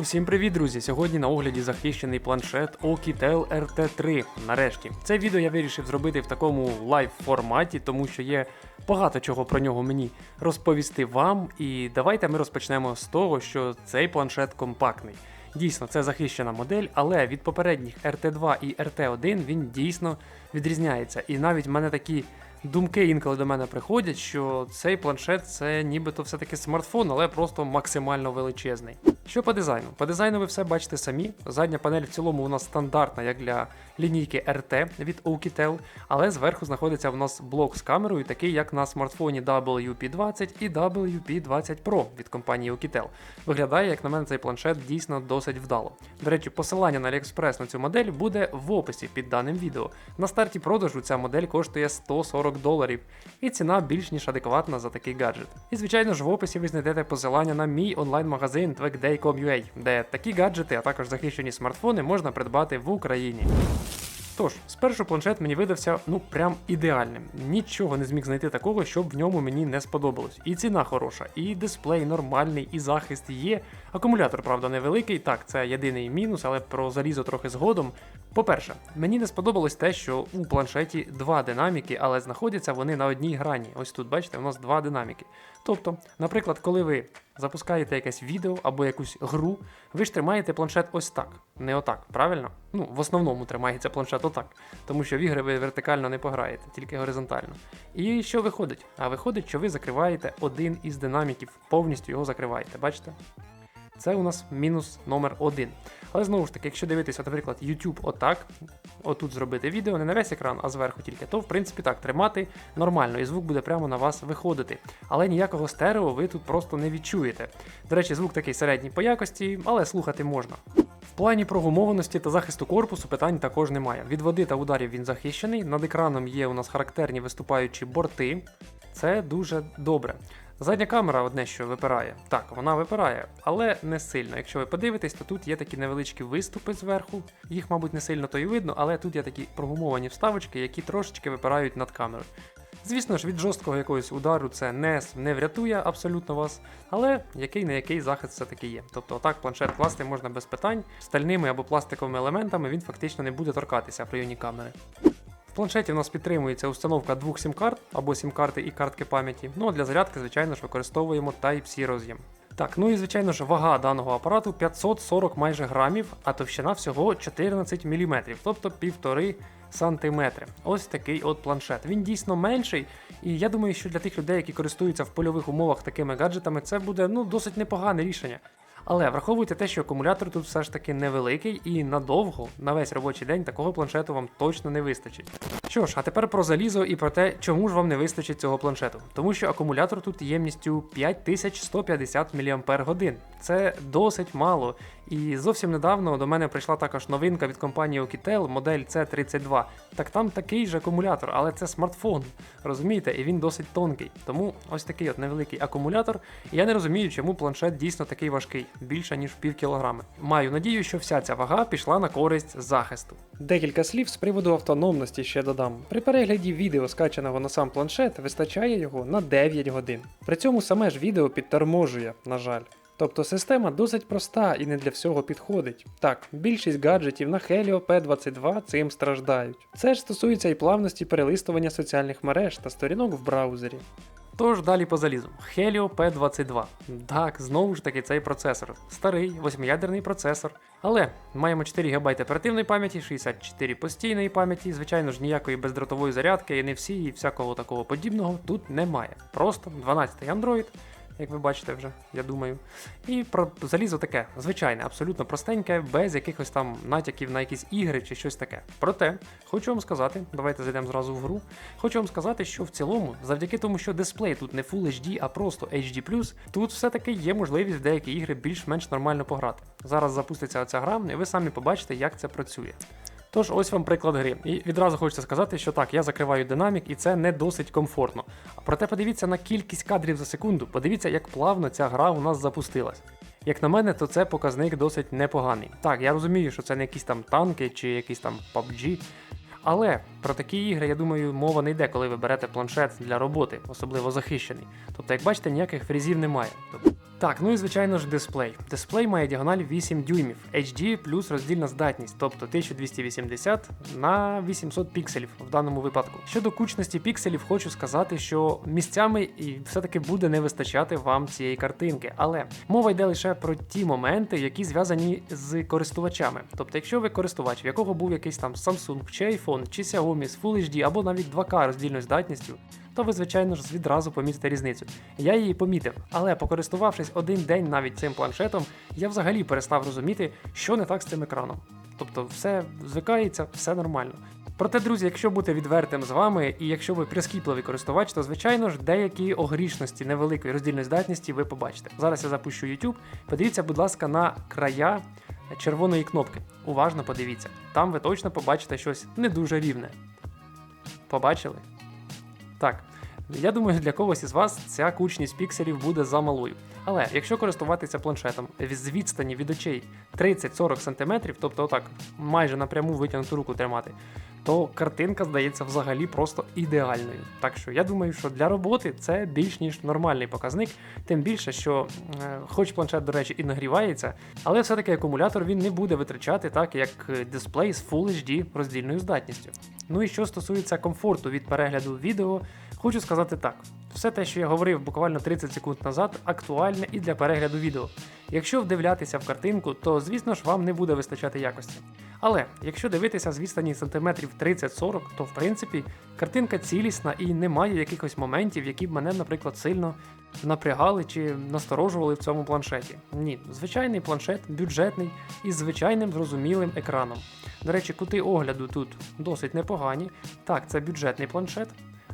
Усім привіт, друзі! Сьогодні на огляді захищений планшет Okitel RT3. Нарешті це відео я вирішив зробити в такому лайв форматі, тому що є багато чого про нього мені розповісти вам. І давайте ми розпочнемо з того, що цей планшет компактний. Дійсно, це захищена модель, але від попередніх RT2 і RT1 він дійсно відрізняється. І навіть в мене такі думки інколи до мене приходять, що цей планшет це нібито все-таки смартфон, але просто максимально величезний. Що по дизайну? По дизайну ви все бачите самі. Задня панель в цілому у нас стандартна, як для лінійки RT від Oukitel, але зверху знаходиться в нас блок з камерою, такий як на смартфоні WP20 і WP20 Pro від компанії Oukitel. Виглядає, як на мене, цей планшет дійсно досить вдало. До речі, посилання на AliExpress на цю модель буде в описі під даним відео. На старті продажу ця модель коштує 140 доларів, і ціна більш ніж адекватна за такий гаджет. І звичайно ж в описі ви знайдете посилання на мій онлайн-магазин Twegday.com.ua, де такі гаджети, а також захищені смартфони можна придбати в Україні. Тож, спершу планшет мені видався ну прям ідеальним. Нічого не зміг знайти такого, щоб в ньому мені не сподобалось. І ціна хороша, і дисплей нормальний, і захист є. Акумулятор, правда, невеликий. Так, це єдиний мінус, але про залізо трохи згодом. По-перше, мені не сподобалось те, що у планшеті два динаміки, але знаходяться вони на одній грані. Ось тут, бачите, у нас два динаміки. Тобто, наприклад, коли ви запускаєте якесь відео або якусь гру, ви ж тримаєте планшет ось так, не отак, правильно? Ну, в основному тримається планшет отак, тому що в ігри ви вертикально не пограєте, тільки горизонтально. І що виходить? А виходить, що ви закриваєте один із динаміків, повністю його закриваєте, бачите? Це у нас мінус номер один. Але знову ж таки, якщо дивитися, наприклад, YouTube отак, отут зробити відео, не на весь екран, а зверху тільки, то в принципі так, тримати нормально, і звук буде прямо на вас виходити. Але ніякого стерео ви тут просто не відчуєте. До речі, звук такий середній по якості, але слухати можна. В плані прогумованості та захисту корпусу питань також немає. Від води та ударів він захищений. Над екраном є у нас характерні виступаючі борти. Це дуже добре. Задня камера одне, що випирає. Так, вона випирає, але не сильно. Якщо ви подивитесь, то тут є такі невеличкі виступи зверху. Їх, мабуть, не сильно то й видно, але тут є такі прогумовані вставочки, які трошечки випирають над камерою. Звісно ж, від жорсткого якогось удару це не, не врятує абсолютно вас, але який не який захист все-таки є. Тобто отак планшет класти можна без питань, стальними або пластиковими елементами він фактично не буде торкатися в районі камери. Планшеті у нас підтримується установка двох сім-карт або сім-карти і картки пам'яті. Ну а для зарядки, звичайно ж, використовуємо Type-C роз'єм. Так, ну і звичайно ж, вага даного апарату 540 майже грамів, а товщина всього 14 мм, тобто півтори сантиметри. Ось такий от планшет. Він дійсно менший, і я думаю, що для тих людей, які користуються в польових умовах такими гаджетами, це буде ну досить непогане рішення. Але враховуйте те, що акумулятор тут все ж таки невеликий, і надовго, на весь робочий день, такого планшету вам точно не вистачить. Що ж, а тепер про залізо і про те, чому ж вам не вистачить цього планшету. Тому що акумулятор тут ємністю 5150 мАч. Це досить мало. І зовсім недавно до мене прийшла також новинка від компанії Okitel, модель C32. Так там такий же акумулятор, але це смартфон. Розумієте, і він досить тонкий. Тому ось такий от невеликий акумулятор. І я не розумію, чому планшет дійсно такий важкий, більше ніж пів кілограми. Маю надію, що вся ця вага пішла на користь захисту. Декілька слів з приводу автономності ще додам. При перегляді відео, скачаного на сам планшет, вистачає його на 9 годин. При цьому саме ж відео підторможує, на жаль. Тобто система досить проста і не для всього підходить. Так, більшість гаджетів на Helio P22 цим страждають. Це ж стосується і плавності перелистування соціальних мереж та сторінок в браузері. Тож далі по залізу. Helio P22. Так, знову ж таки цей процесор. Старий, восьмиядерний процесор. Але маємо 4 ГБ оперативної пам'яті, 64 постійної пам'яті, звичайно ж, ніякої бездротової зарядки, NFC і всякого такого подібного тут немає. Просто 12-й Android як ви бачите вже, я думаю. І про залізо таке, звичайне, абсолютно простеньке, без якихось там натяків на якісь ігри чи щось таке. Проте, хочу вам сказати, давайте зайдемо зразу в гру. Хочу вам сказати, що в цілому, завдяки тому, що дисплей тут не Full HD, а просто HD, тут все-таки є можливість в деякі ігри більш-менш нормально пограти. Зараз запуститься оця гра, і ви самі побачите, як це працює. Тож ось вам приклад гри. І відразу хочеться сказати, що так, я закриваю динамік, і це не досить комфортно. Проте подивіться на кількість кадрів за секунду, подивіться, як плавно ця гра у нас запустилась. Як на мене, то це показник досить непоганий. Так, я розумію, що це не якісь там танки чи якісь там PUBG. Але про такі ігри, я думаю, мова не йде, коли ви берете планшет для роботи, особливо захищений. Тобто, як бачите, ніяких фрізів немає. Так, ну і звичайно ж дисплей. Дисплей має діагональ 8 дюймів, HD плюс роздільна здатність, тобто 1280 на 800 пікселів в даному випадку. Щодо кучності пікселів, хочу сказати, що місцями і все-таки буде не вистачати вам цієї картинки. Але мова йде лише про ті моменти, які зв'язані з користувачами. Тобто, якщо ви користувач, в якого був якийсь там Samsung чи iPhone, чи Xiaomi з Full HD або навіть 2К роздільною здатністю, то ви, звичайно ж, відразу помітите різницю. Я її помітив, але покористувавшись один день навіть цим планшетом, я взагалі перестав розуміти, що не так з цим екраном. Тобто, все звикається, все нормально. Проте, друзі, якщо бути відвертим з вами, і якщо ви прискіпливий користувач, то звичайно ж деякі огрішності невеликої роздільної здатності ви побачите. Зараз я запущу YouTube. Подивіться, будь ласка, на края червоної кнопки. Уважно подивіться. Там ви точно побачите щось не дуже рівне. Побачили? Так. Я думаю, для когось із вас ця кучність пікселів буде замалою. Але якщо користуватися планшетом з відстані від очей 30-40 см, тобто отак майже напряму витягнуту руку тримати, то картинка здається взагалі просто ідеальною. Так що я думаю, що для роботи це більш ніж нормальний показник, тим більше, що, е, хоч планшет, до речі, і нагрівається, але все-таки акумулятор він не буде витрачати так, як дисплей з Full HD роздільною здатністю. Ну і що стосується комфорту від перегляду відео, хочу сказати так: все те, що я говорив буквально 30 секунд назад, актуальне і для перегляду відео. Якщо вдивлятися в картинку, то звісно ж вам не буде вистачати якості. Але якщо дивитися з відстані сантиметрів 30-40, то в принципі картинка цілісна і немає якихось моментів, які б мене, наприклад, сильно напрягали чи насторожували в цьому планшеті. Ні, звичайний планшет, бюджетний із звичайним зрозумілим екраном. До речі, кути огляду тут досить непогані. Так, це бюджетний планшет.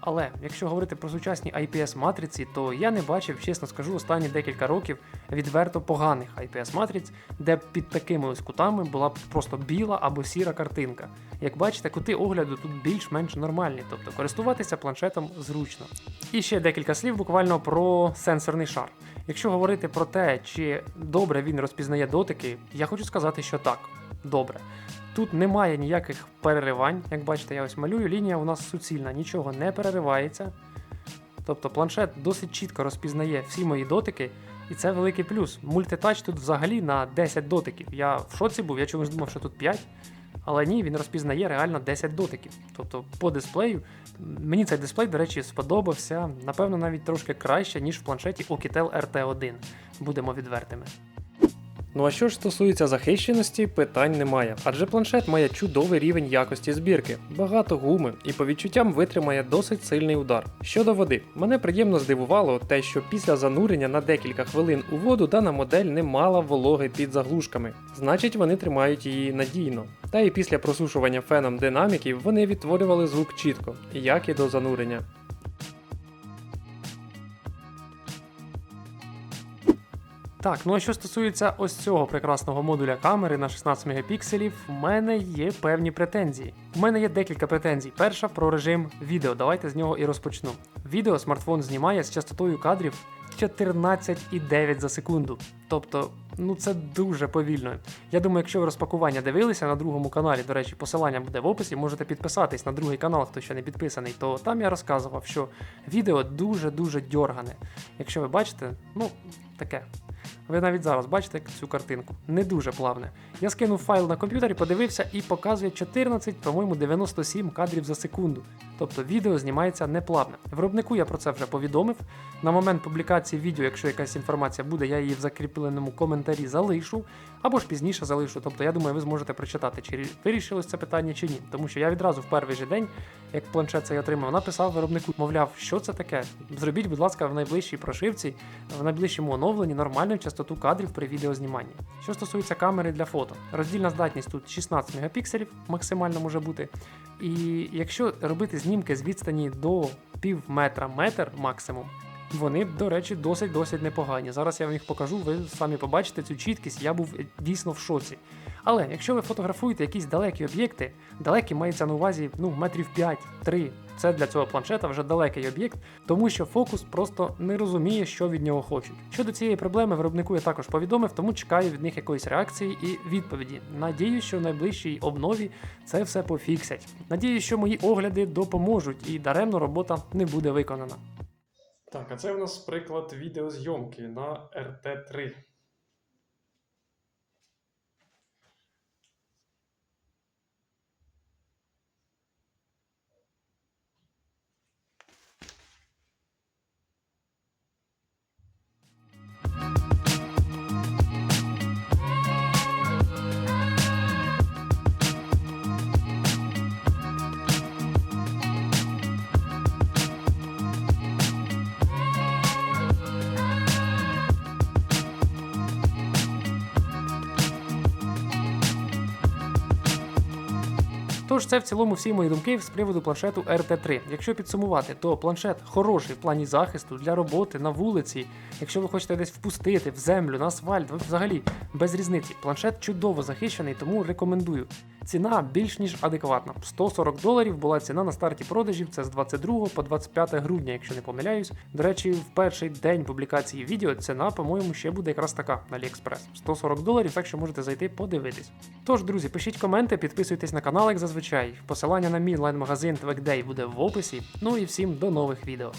Але якщо говорити про сучасні IPS-матриці, то я не бачив, чесно скажу, останні декілька років відверто поганих IPS-матриць, де б під такими ось кутами була б просто біла або сіра картинка. Як бачите, кути огляду тут більш-менш нормальні, тобто користуватися планшетом зручно. І ще декілька слів буквально про сенсорний шар. Якщо говорити про те, чи добре він розпізнає дотики, я хочу сказати, що так, добре. Тут немає ніяких переривань. Як бачите, я ось малюю, лінія у нас суцільна, нічого не переривається. Тобто планшет досить чітко розпізнає всі мої дотики, і це великий плюс. Мультитач тут взагалі на 10 дотиків. Я в шоці був, я чомусь думав, що тут 5. Але ні, він розпізнає реально 10 дотиків. Тобто по дисплею, мені цей дисплей, до речі, сподобався, напевно, навіть трошки краще, ніж в планшеті Okitel RT1. Будемо відвертими. Ну а що ж стосується захищеності, питань немає, адже планшет має чудовий рівень якості збірки, багато гуми і по відчуттям витримає досить сильний удар. Щодо води, мене приємно здивувало те, що після занурення на декілька хвилин у воду дана модель не мала вологи під заглушками, значить вони тримають її надійно. Та і після просушування феном динаміків вони відтворювали звук чітко, як і до занурення. Так, ну а що стосується ось цього прекрасного модуля камери на 16 мегапікселів, в мене є певні претензії. У мене є декілька претензій. Перша про режим відео. Давайте з нього і розпочну. Відео смартфон знімає з частотою кадрів 14,9 за секунду. Тобто, ну це дуже повільно. Я думаю, якщо ви розпакування дивилися на другому каналі, до речі, посилання буде в описі, можете підписатись на другий канал, хто ще не підписаний, то там я розказував, що відео дуже-дуже дьоргане. Якщо ви бачите, ну таке. Ви навіть зараз бачите цю картинку. Не дуже плавне. Я скинув файл на комп'ютері, подивився і показує 14, по-моєму, 97 кадрів за секунду. Тобто відео знімається неплавне. Виробнику я про це вже повідомив. На момент публікації відео, якщо якась інформація буде, я її в закріпленому коментарі залишу, або ж пізніше залишу. Тобто, я думаю, ви зможете прочитати, чи вирішилось це питання чи ні. Тому що я відразу в перший же день, як планшет цей отримав, написав виробнику, мовляв, що це таке. Зробіть, будь ласка, в найближчій прошивці, в найближчому оновленні нормальну частоту кадрів при відеозніманні. Що стосується камери для фото, роздільна здатність тут 16 мегапікселів, максимально може бути. І якщо робити знімки з відстані до пів метра метр максимум. Вони, до речі, досить-досить непогані. Зараз я вам їх покажу, ви самі побачите цю чіткість, я був дійсно в шоці. Але якщо ви фотографуєте якісь далекі об'єкти, далекі мається на увазі ну, метрів 5-3. Це для цього планшета вже далекий об'єкт, тому що фокус просто не розуміє, що від нього хочуть. Щодо цієї проблеми, виробнику я також повідомив, тому чекаю від них якоїсь реакції і відповіді. Надіюсь, що в найближчій обнові це все пофіксять. Надіюсь, що мої огляди допоможуть і даремно робота не буде виконана. Так, а це в нас приклад відеозйомки на RT3. Тож це в цілому всі мої думки з приводу планшету RT3. Якщо підсумувати, то планшет хороший в плані захисту для роботи на вулиці. Якщо ви хочете десь впустити в землю, на асфальт, взагалі без різниці. Планшет чудово захищений, тому рекомендую. Ціна більш ніж адекватна. 140 доларів була ціна на старті продажів. Це з 22 по 25 грудня, якщо не помиляюсь. До речі, в перший день публікації відео ціна, по-моєму, ще буде якраз така на AliExpress. 140 доларів, так що можете зайти подивитись. Тож, друзі, пишіть коменти, підписуйтесь на канал, як зазвичай. Посилання на мій онлайн-магазин TwegDay буде в описі. Ну і всім до нових відео.